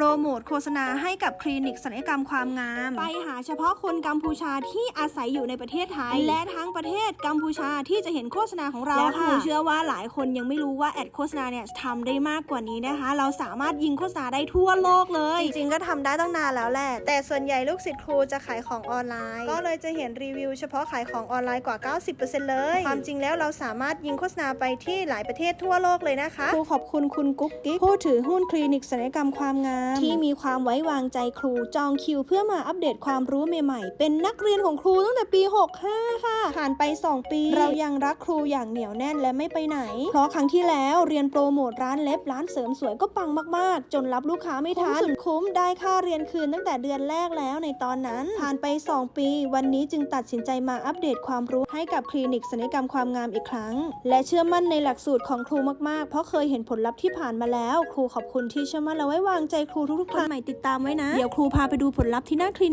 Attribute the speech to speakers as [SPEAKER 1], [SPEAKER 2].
[SPEAKER 1] โปรโมทโฆษณาให้กับคลินิกศัลยกรรมความงาม ไปหาเฉพาะคนกัมพูชาที่อาศัยอยู่ในประเทศไทย และทั้งประเทศกัมพูชาที่จะเห็นโฆษณาของเรา
[SPEAKER 2] แล้ว
[SPEAKER 1] ค่ะ
[SPEAKER 2] ค่ะ
[SPEAKER 1] เชื่อว่าหลายคนยังไม่รู้ว่าแอดโฆษณาเนี่ยทำได้มากกว่านี้นะคะ เราสามารถยิงโฆษณาได้ทั่วโลกเลย จริงๆก็ทำได้ตั้งนานแล้วแหละ แต่ส่วนใหญ่ลูกศิษย์ครูจะขายของออนไลน์ ก็เลยจะเห็นรีวิวเฉพาะขายของออนไลน์กว่า 90%เลย ความจริงแล้วเราสามารถยิงโฆษณาไปที่หลายประเทศทั่วโลกเลยนะคะครูขอบคุณคุณกุ๊กกิ๊กผู้ถือหุ้นคลินิกศัลยกรรมความงามที่มีความไว้วางใจครูจองคิว เพื่อมาอัปเดตความรู้ใหม่ๆ เป็นนักเรียนของครูตั้งแต่ปี 65 ค่ะ ผ่านไป 2 ปี เรายังรักครูอย่างเหนียวแน่นและไม่ไปไหน เพราะครั้งที่แล้วเรียนโปรโมทร้านเล็บร้านเสริมสวยก็ปังมากๆ จนรับลูกค้าไม่ทันสุดคุ้มได้ค่าเรียนคืนตั้งแต่เดือนแรกแล้วในตอนนั้น ผ่านไป 2 ปี วันนี้จึงตัดสินใจมาอัปเดตความรู้ให้กับคลินิกศัลยกรรมความงามอีกครั้ง และเชื่อมั่นในหลักสูตรของครูมากๆ เพราะเคยเห็นผลลัพธ์ที่ผ่านมาแล้ว ครูขอบคุณที่เชื่อมั่นและไว้วางใจครูรูทุกๆครั้งใหม่ติดตามไว้นะ เดี๋ยวครูพาไปดูผลลัพธ์ที่หน้าคลินิก